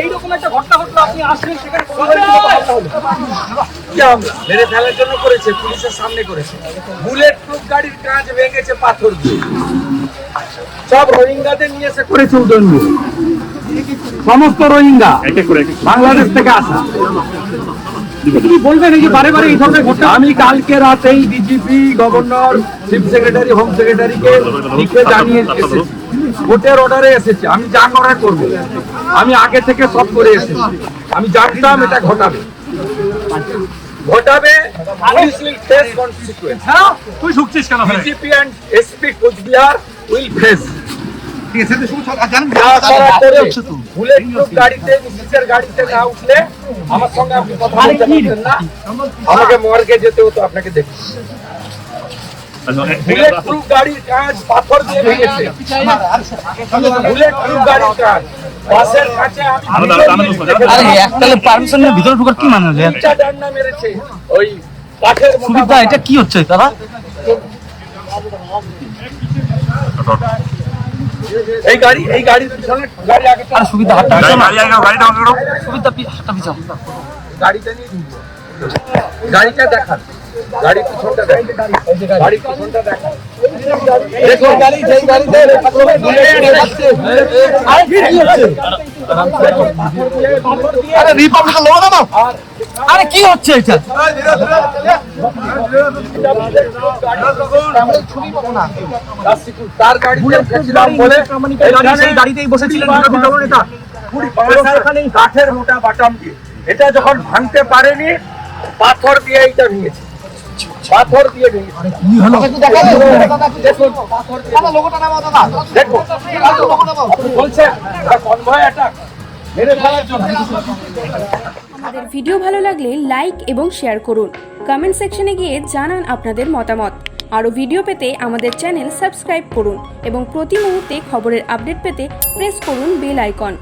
এইরকম একটা ঘটনা ঘটলো আপনি আসলেন সেখানে কোনোভাবে কোনো কথা হলো না। কি আমরা? মেরে ফেলার জন্য করেছে পুলিশের সামনে করেছে। বুলেট প্রুফ গাড়ির কাঁচ ভেঙেছে পাথর দিয়ে। সব রোহিঙ্গাদের নিয়ে এসে করেছে উদয়নপুর সমস্ত রোহিঙ্গা বাংলাদেশ থেকে আসা। তুমি বলবেন এই যে বারে বারে এই ধরনের ঘটনা? আমি কালকে রাতেই DGP governor chief secretary home সেক্রেটারিকে লিখে জানিয়ে এসেছি। কোর্টের অর্ডারে এসেছে। আমি যা করার করব। আমি আগে থেকে সব করে এসেছি। আমি জানতাম এটা ঘটাবে। ঘটাবে পুলিশ উইল ফেস কনসিকুয়েন্স হ্যাঁ তুই ঢুকছিস কেন and SP Coochbehar will face আমাকে মর্গে যেতে হতো আপনাকে দেখতে বুলেট প্রুফ গাড়ির কাজ পাথর দিয়ে ভেঙেছে বুলেট প্রুফ গাড়ির কাজ। বাসের কাছে আমি আরে এককালে ভিতরে ঢোকার কি মানে হলো? ডান্ডা মেরেছে। ওই কাঠের সুবিধা এটা কি হচ্ছে দাদা? এই গাড়ি এই গাড়ির পিছনে গাড়ি আগে আরে সুবিধা হাতটা পিছাও না। সুবিধা হাতটা পিছাও। গাড়িটা নিয়ে গাড়িটা দেখান। গাড়ি পিছনটা গাড়ি পিছনটা দেখান দেখুন গাড়ি যেই গাড়িতে আরে লোক কি হচ্ছে এটা তার সেই গাড়িতেই বসেছিলেন কাঠের মোটা বাটাম দিয়ে এটা যখন ভাঙতে পারেনি পাথর দিয়ে এইটা ভেঙেছে পাথর দিয়ে ভেঙেছে দেখুন? পাথর দিয়ে দেখুন। বলছে কনভয় অ্যাটাক মেরে ফেলার জন্য। আমাদের ভিডিও ভালো লাগলে লাইক এবং শেয়ার করুন। কমেন্ট সেকশনে গিয়ে জানান আপনাদের মতামত। আরও ভিডিও পেতে আমাদের চ্যানেল সাবস্ক্রাইব করুন এবং প্রতি মুহূর্তে খবরের আপডেট পেতে প্রেস করুন বেল আইকন